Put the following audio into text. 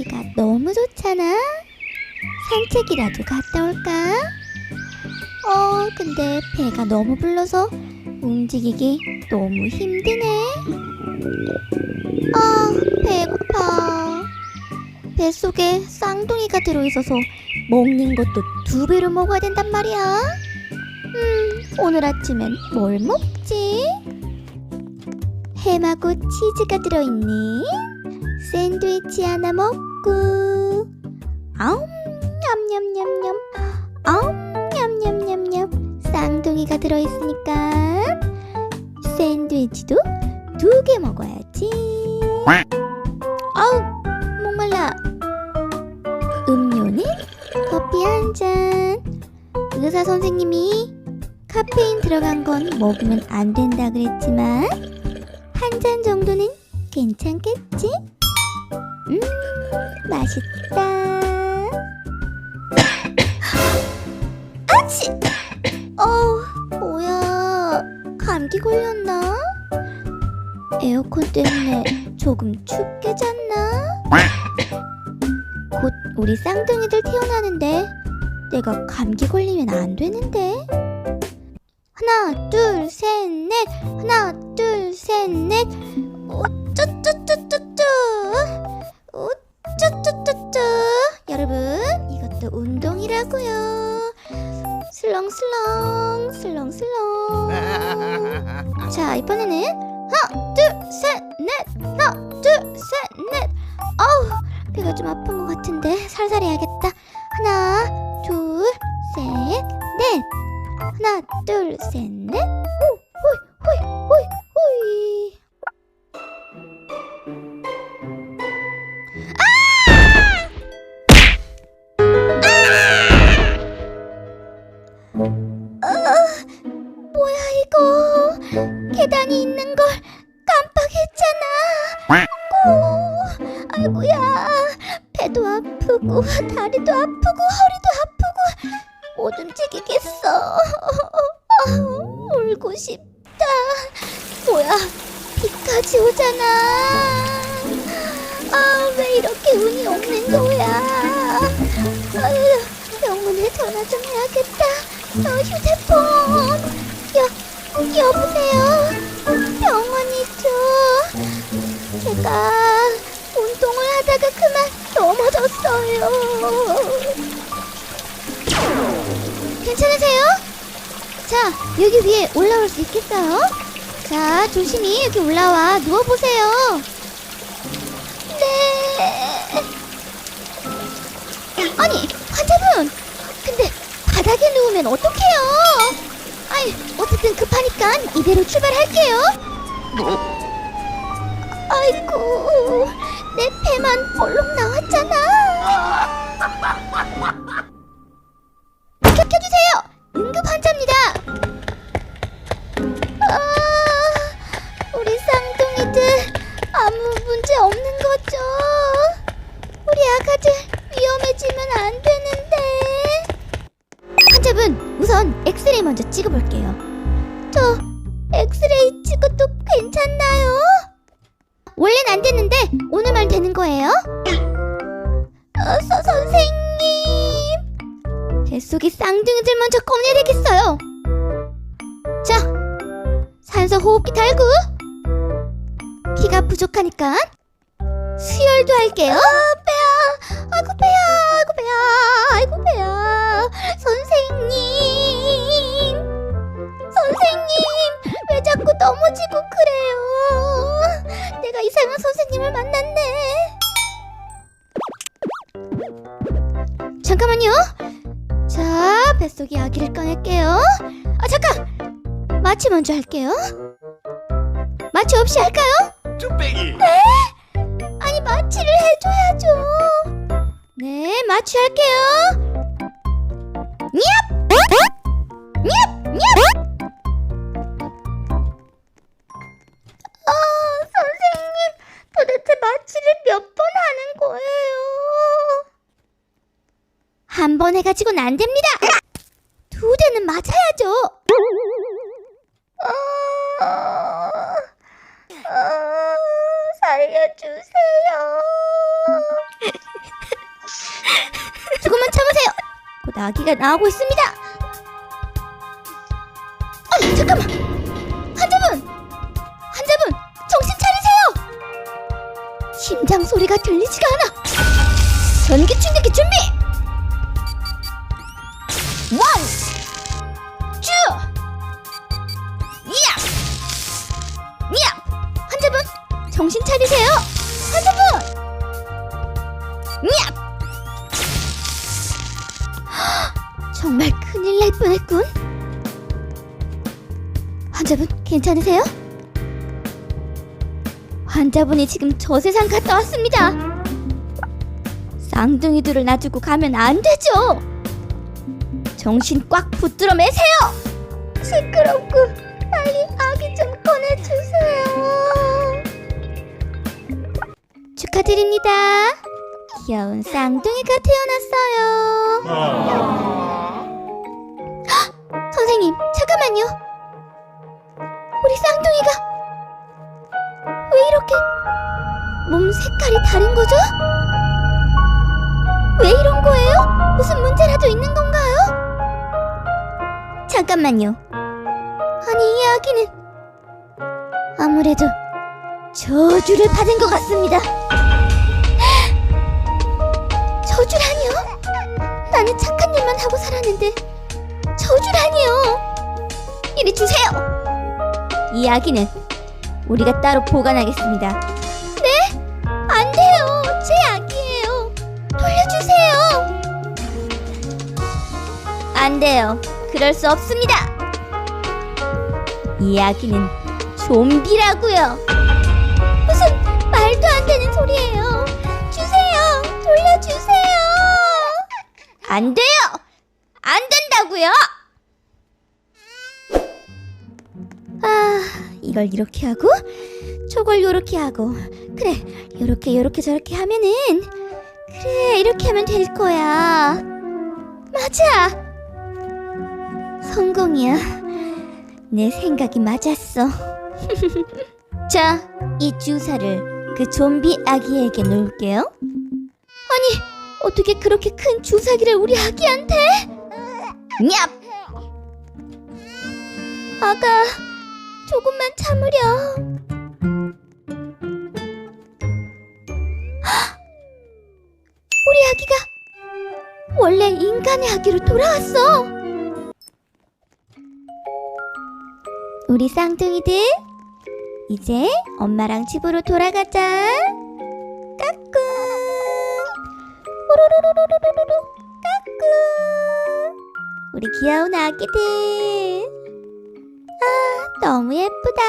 날씨가 너무 좋잖아. 산책이라도 갔다 올까? 어, 근데 배가 너무 불러서 움직이기 너무 힘드네. 아, 배고파. 뱃속에 쌍둥이가 들어있어서 먹는 것도 두 배로 먹어야 된단 말이야. 음, 오늘 아침엔 뭘 먹지? 햄하고 치즈가 들어있는 샌드위치 하나 먹고 아움 냠냠냠냠. 아움 냠냠냠냠. 쌍둥이가 들어있으니까 샌드위치도 두 개 먹어야지. 아우 목말라. 음료는 커피 한 잔. 의사 선생님이 카페인 들어간 건 먹으면 안 된다 그랬지만 한 잔 정도는 괜찮겠지? 음, 맛있다. 아치! 어, 뭐야. 감기 걸렸나? 에어컨 때문에 조금 춥게 잤나? 곧 우리 쌍둥이들 태어나는데 내가 감기 걸리면 안 되는데. 하나, 둘, 셋, 넷. 하나, 둘, 셋, 넷. 자, 이번에는 하나, 둘, 셋, 넷. 하나, 둘, 셋, 넷. 어우, 배가 좀 아픈 것 같은데 살살 해야겠다. 하나, 둘, 셋, 넷. 하나, 둘, 셋, 넷. 계단이 있는 걸 깜빡했잖아. 아이고, 아이고야. 배도 아프고 다리도 아프고 허리도 아프고 못 움직이겠어. 울고 싶다. 뭐야, 비까지 오잖아. 아, 왜 이렇게 운이 없는 거야? 아유, 병원에 전화 좀 해야겠다. 어, 휴대폰. 여, 여보세요? 제가 운동을 하다가 그만 넘어졌어요. 괜찮으세요? 자, 여기 위에 올라올 수 있겠어요? 자, 조심히 여기 올라와 누워보세요. 네. 아니, 환자분! 근데 바닥에 누우면 어떡해요? 아이, 어쨌든 급하니까 이대로 출발할게요. 아이고, 내 배만 볼록 나왔잖아. 켜켜주세요. 응급 환자입니다. 아, 우리 쌍둥이들 아무 문제 없는 거죠? 우리 아가들 위험해지면 안 되는데. 환자분, 우선 엑스레이 먼저 찍어볼게요. 저 안 됐는데 오늘만 되는 거예요? 어, 서, 선생님. 뱃속에 쌍둥이들 먼저 꺼내야 되겠어요. 자 산소 호흡기 달고. 피가 부족하니까 수혈도 할게요. 아, 잠깐만요 자 뱃속에 아기를 꺼낼게요 아 잠깐 마취 먼저 할게요 마취 없이 할까요? 쭈빼기 아니 마취를 해줘야죠. 네 마취할게요. 한 번 해가지고는 안 됩니다. 두 대는 맞아야죠. 어, 어, 살려주세요. 조금만 참으세요. 곧 아기가 나오고 있습니다. 아, 잠깐만. 환자분, 환자분, 정신 차리세요. 심장 소리가 들리지가 않아. 전기 충격이 좀 비. 원, 투, 이야, 이야. 환자분, 정신 차리세요. 환자분, 이야. 정말 큰일 날 뻔했군. 환자분 괜찮으세요? 환자분이 지금 저 세상 갔다 왔습니다. 쌍둥이들을 놔두고 가면 안 되죠. 정신 꽉 붙들어 매세요. 시끄럽고 빨리 아기 좀 꺼내주세요. 축하드립니다. 귀여운 쌍둥이가 태어났어요. 선생님, 잠깐만요. 우리 쌍둥이가 왜 이렇게 몸 색깔이 다른 거죠? 왜 이런 거예요? 무슨 문제라도 있는 건가요? 잠깐만요. 아니, 이 아기는 아무래도 저주를 받은 것 같습니다. 저주라니요? 나는 착한 일만 하고 살았는데 저주라니요? 이리 주세요. 이 아기는 우리가 따로 보관하겠습니다. 네? 안 돼요. 제 아기예요. 돌려주세요. 안 돼요. 그럴 수 없습니다. 이 아기는 좀비라고요. 무슨 말도 안 되는 소리예요. 주세요. 돌려주세요. 안 돼요. 안 된다고요. 아, 이걸 이렇게 하고 저걸 요렇게 하고 그래, 요렇게 요렇게 저렇게 하면은 그래, 이렇게 하면 될 거야. 맞아. 성공이야. 내 생각이 맞았어. 자, 이 주사를 그 좀비 아기에게 놓을게요. 아니, 어떻게 그렇게 큰 주사기를 우리 아기한테? 냠! 아가, 조금만 참으렴. 헉! 우리 아기가 원래 인간의 아기로 돌아왔어. 우리 쌍둥이들, 이제 엄마랑 집으로 돌아가자. 까꿍. 오로로로로로로로 까꿍. 우리 귀여운 아기들. 아, 너무 예쁘다.